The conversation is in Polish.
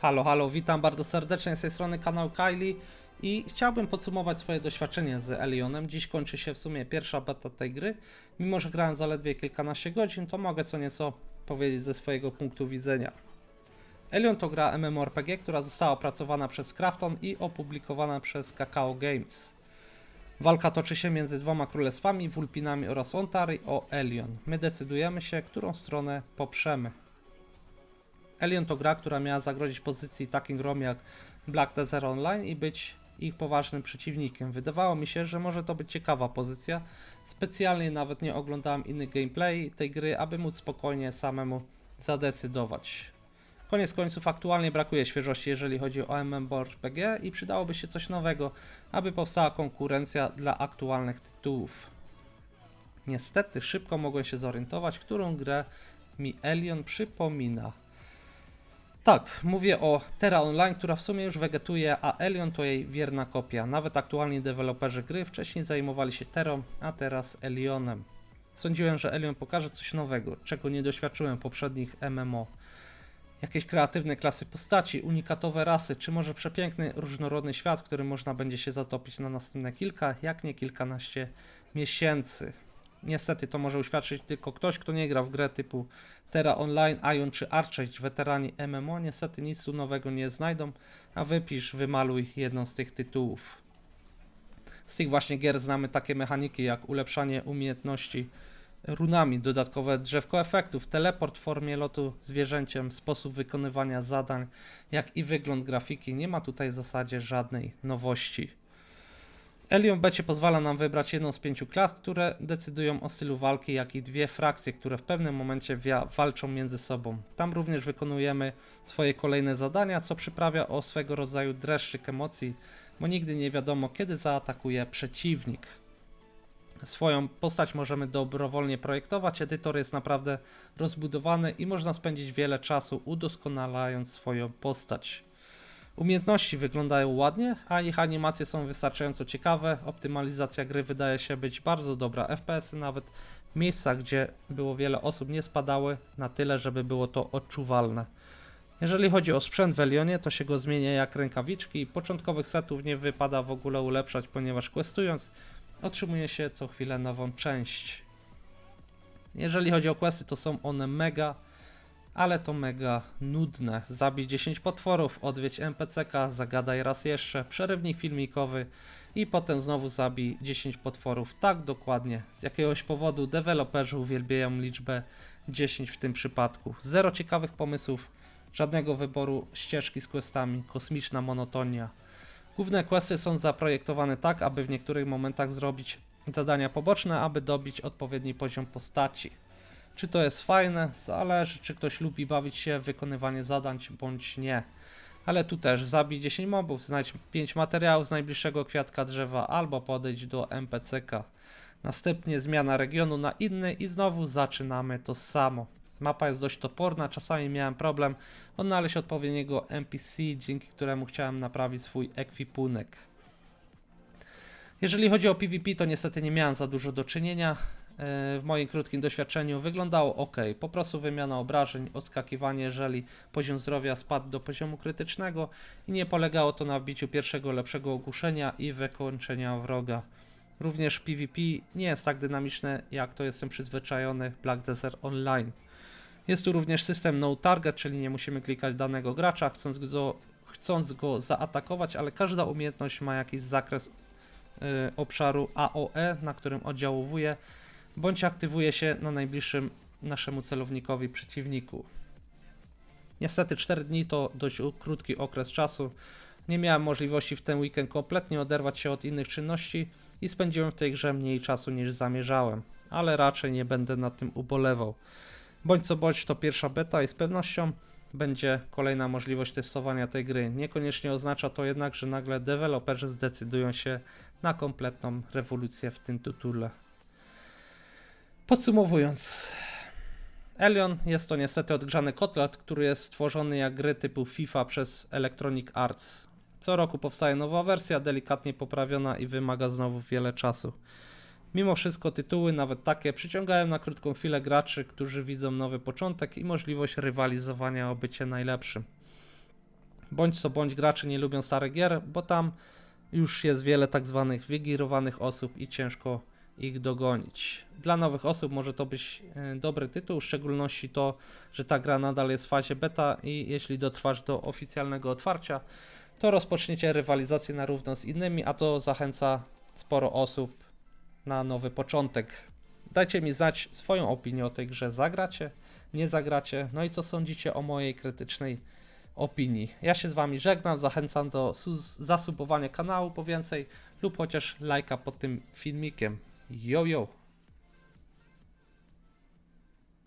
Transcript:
Halo, halo, witam bardzo serdecznie z tej strony kanał Kylie i chciałbym podsumować swoje doświadczenie z Elionem. Dziś kończy się w sumie pierwsza beta tej gry. Mimo, że grałem zaledwie kilkanaście godzin, to mogę co nieco powiedzieć ze swojego punktu widzenia. Elion to gra MMORPG, która została opracowana przez Krafton i opublikowana przez Kakao Games. Walka toczy się między dwoma królestwami, Wulpinami oraz Ontari o Elion. My decydujemy się, którą stronę poprzemy. Elion to gra, która miała zagrozić pozycji takim grom jak Black Desert Online i być ich poważnym przeciwnikiem. Wydawało mi się, że może to być ciekawa pozycja. Specjalnie nawet nie oglądałem innych gameplay tej gry, aby móc spokojnie samemu zadecydować. Koniec końców aktualnie brakuje świeżości, jeżeli chodzi o MMORPG i przydałoby się coś nowego, aby powstała konkurencja dla aktualnych tytułów. Niestety szybko mogłem się zorientować, którą grę mi Elion przypomina. Tak, mówię o Terra Online, która w sumie już wegetuje, a Elion to jej wierna kopia. Nawet aktualni deweloperzy gry wcześniej zajmowali się Terą, a teraz Elionem. Sądziłem, że Elion pokaże coś nowego, czego nie doświadczyłem poprzednich MMO. Jakieś kreatywne klasy postaci, unikatowe rasy, czy może przepiękny, różnorodny świat, w którym można będzie się zatopić na następne kilka, jak nie kilkanaście miesięcy. Niestety to może uświadczyć tylko ktoś, kto nie gra w grę typu Terra Online, Ion czy Archage, weterani MMO. Niestety nic tu nowego nie znajdą, a wypisz, wymaluj jedną z tych tytułów. Z tych właśnie gier znamy takie mechaniki jak ulepszanie umiejętności runami, dodatkowe drzewko efektów, teleport w formie lotu zwierzęciem, sposób wykonywania zadań, jak i wygląd grafiki. Nie ma tutaj w zasadzie żadnej nowości. Elion Becie pozwala nam wybrać jedną z pięciu klas, które decydują o stylu walki, jak i dwie frakcje, które w pewnym momencie walczą między sobą. Tam również wykonujemy swoje kolejne zadania, co przyprawia o swego rodzaju dreszczyk emocji, bo nigdy nie wiadomo, kiedy zaatakuje przeciwnik. Swoją postać możemy dobrowolnie projektować, edytor jest naprawdę rozbudowany i można spędzić wiele czasu udoskonalając swoją postać. Umiejętności wyglądają ładnie, a ich animacje są wystarczająco ciekawe. Optymalizacja gry wydaje się być bardzo dobra. FPS-y nawet w miejscach, gdzie było wiele osób, nie spadały na tyle, żeby było to odczuwalne. Jeżeli chodzi o sprzęt w Elionie, to się go zmienia jak rękawiczki. Początkowych setów nie wypada w ogóle ulepszać, ponieważ questując otrzymuje się co chwilę nową część. Jeżeli chodzi o questy, to są one mega ale to mega nudne. Zabij 10 potworów, odwiedź NPCK, zagadaj raz jeszcze, przerywnik filmikowy i potem znowu zabij 10 potworów. Tak dokładnie. Z jakiegoś powodu deweloperzy uwielbiają liczbę 10 w tym przypadku. Zero ciekawych pomysłów, żadnego wyboru ścieżki z questami, kosmiczna monotonia. Główne questy są zaprojektowane tak, aby w niektórych momentach zrobić zadania poboczne, aby dobić odpowiedni poziom postaci. Czy to jest fajne? Zależy, czy ktoś lubi bawić się w wykonywanie zadań, bądź nie. Ale tu też zabij 10 mobów, znajdź 5 materiałów z najbliższego kwiatka drzewa albo podejdź do NPCK. Następnie zmiana regionu na inny i znowu zaczynamy to samo. Mapa jest dość toporna, czasami miałem problem odnaleźć odpowiedniego NPC, dzięki któremu chciałem naprawić swój ekwipunek. Jeżeli chodzi o PvP, to niestety nie miałem za dużo do czynienia. E, W moim krótkim doświadczeniu wyglądało ok. Po prostu wymiana obrażeń, odskakiwanie, jeżeli poziom zdrowia spadł do poziomu krytycznego i nie polegało to na wbiciu pierwszego lepszego ogłuszenia i wykończenia wroga. Również PvP nie jest tak dynamiczne, jak to jestem przyzwyczajony Black Desert Online. Jest tu również system no target, czyli nie musimy klikać danego gracza, chcąc go, chcąc go zaatakować, ale każda umiejętność ma jakiś zakres y, obszaru AOE, na którym oddziałuje, bądź aktywuje się na najbliższym naszemu celownikowi przeciwniku. Niestety 4 dni to dość krótki okres czasu. Nie miałem możliwości w ten weekend kompletnie oderwać się od innych czynności i spędziłem w tej grze mniej czasu niż zamierzałem, ale raczej nie będę nad tym ubolewał. Bądź co bądź to pierwsza beta i z pewnością będzie kolejna możliwość testowania tej gry. Niekoniecznie oznacza to jednak, że nagle deweloperzy zdecydują się na kompletną rewolucję w tym tytule. Podsumowując, Elion jest to niestety odgrzany kotlet, który jest stworzony jak gry typu FIFA przez Electronic Arts. Co roku powstaje nowa wersja, delikatnie poprawiona i wymaga znowu wiele czasu. Mimo wszystko tytuły, nawet takie, przyciągają na krótką chwilę graczy, którzy widzą nowy początek i możliwość rywalizowania o bycie najlepszym. bądź co bądź gracze nie lubią starych gier, bo tam już jest wiele tak zwanych wygirowanych osób i ciężko ich dogonić. Dla nowych osób może to być e, dobry tytuł, w szczególności to, że ta gra nadal jest w fazie beta i jeśli dotrwasz do oficjalnego otwarcia, to rozpoczniecie rywalizację na równo z innymi, a to zachęca sporo osób na nowy początek. Dajcie mi znać swoją opinię o tej grze. Zagracie, nie zagracie, no i co sądzicie o mojej krytycznej opinii. Ja się z Wami żegnam, zachęcam do su- zasubowania kanału po więcej lub chociaż lajka pod tym filmikiem. Yo, yo!